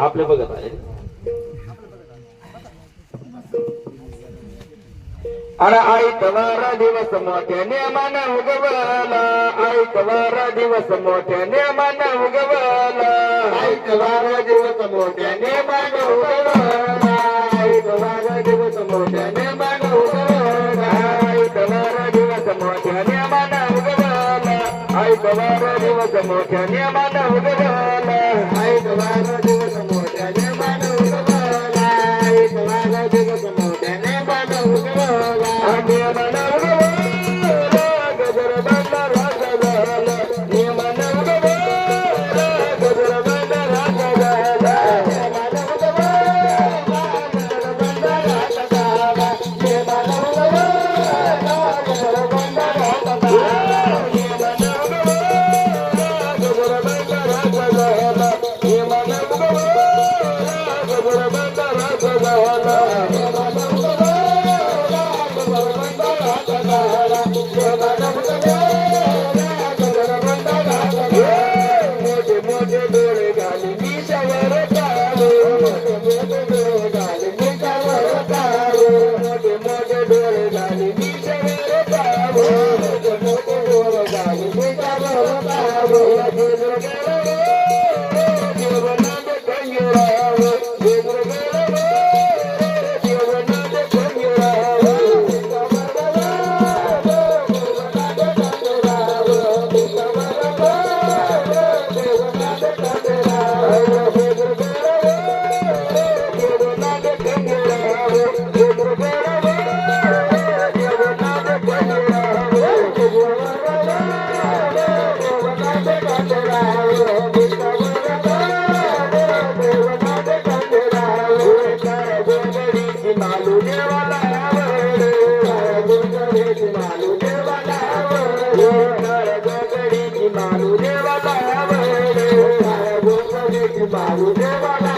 आपलं बघत आहे अरे ऐकवारा दिवस मोठ्या नियमानं उगवला. ऐकवारा दिवस मोठ्या नियमानं उगवला. ऐकवारा दिवस मोठ्या नियमानं उगवला. ऐकवारा दिवस मोठ्या नियमानं उगवला. ऐकवारा दिवस मोठ्या नियमानं उगवला. ऐकवारा दिवस मोठ्या नियमानं उगवला. ऐकवारा दिवस बाबू देवा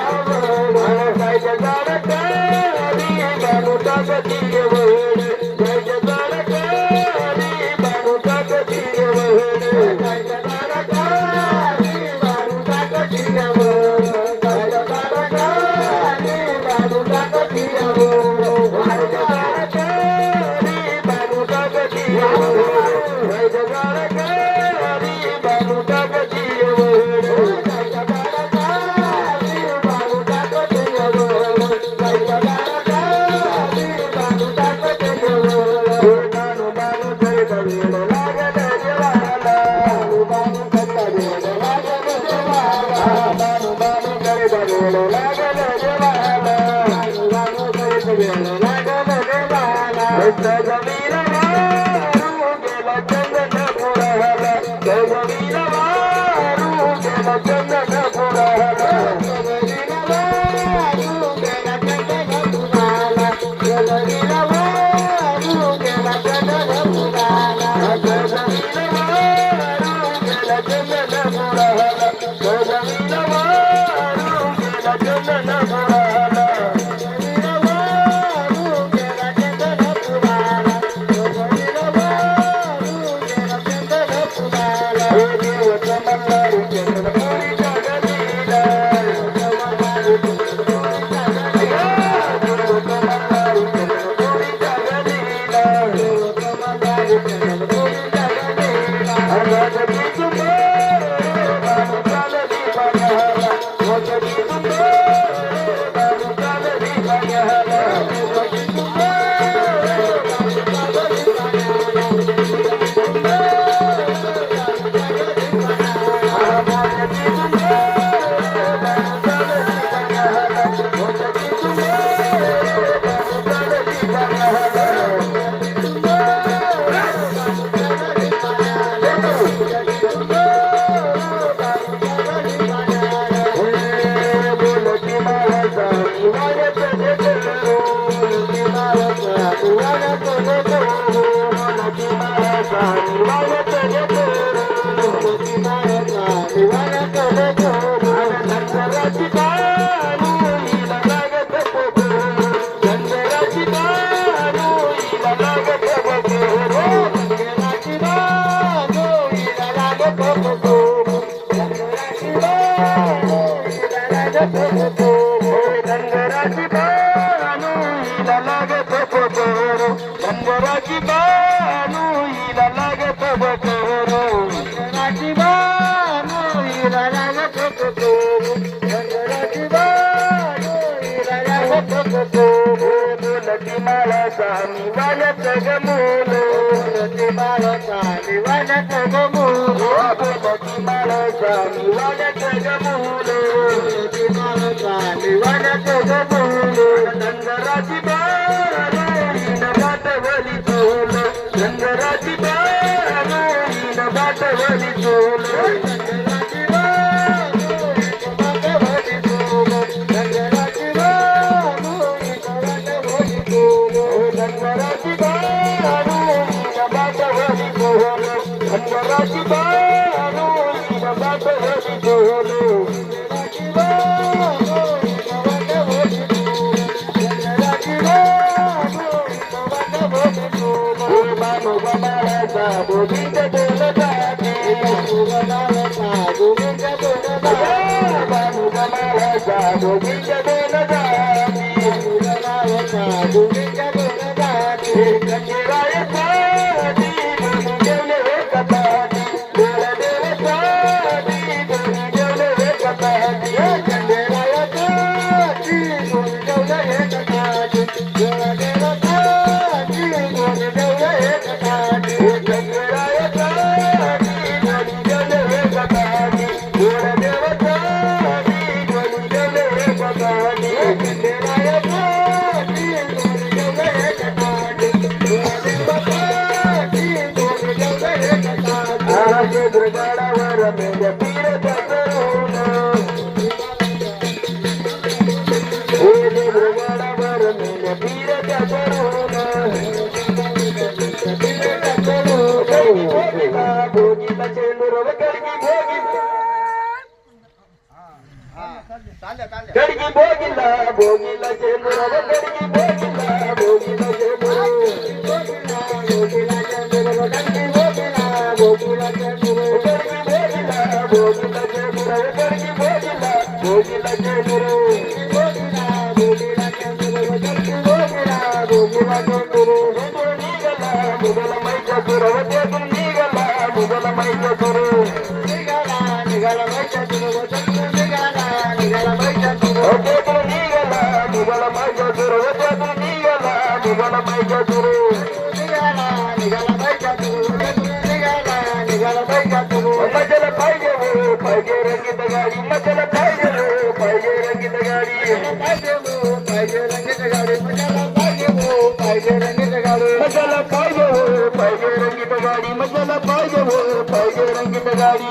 Agora. निवानच गमूल भगती माळचा निवानच गमूल भगती माळचा निवानच गमूल भगती माळचा निवानच गमूल रंगराजी बाळीन बाटवली Chola रंगराजी बाळीन बाटवली Chola Bhagwan Bhagwan Bhagwan Bhagwan Bhagwan Bhagwan Bhagwan Bhagwan Bhagwan కింద చేయండి రొలకడిగి భోగి. కడిగి భోగిల భోగిల చేయండి రొలకడిగి భోగిల భోగిల చేయండి భోగిల చేయండి రంగిత గాడి మధ్యలో పాయో పాయో రంగిత గాడి.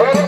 Oh,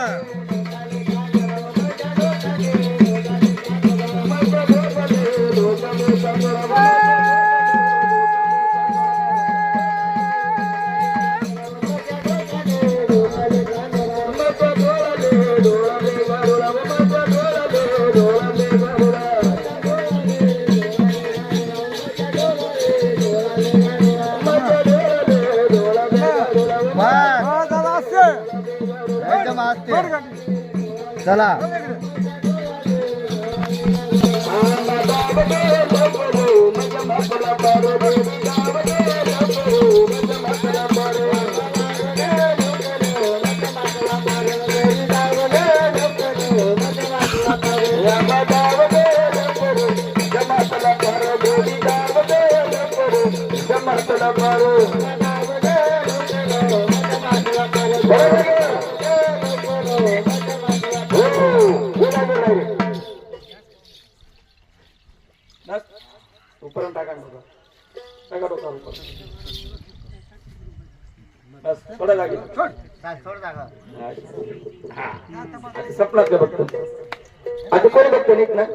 चला. उपरून टाका ना बघा. टाका डोका उपर बस थोडं जागी. हा. सपनात का बघतो? आता कोणी बघतो नीट ना?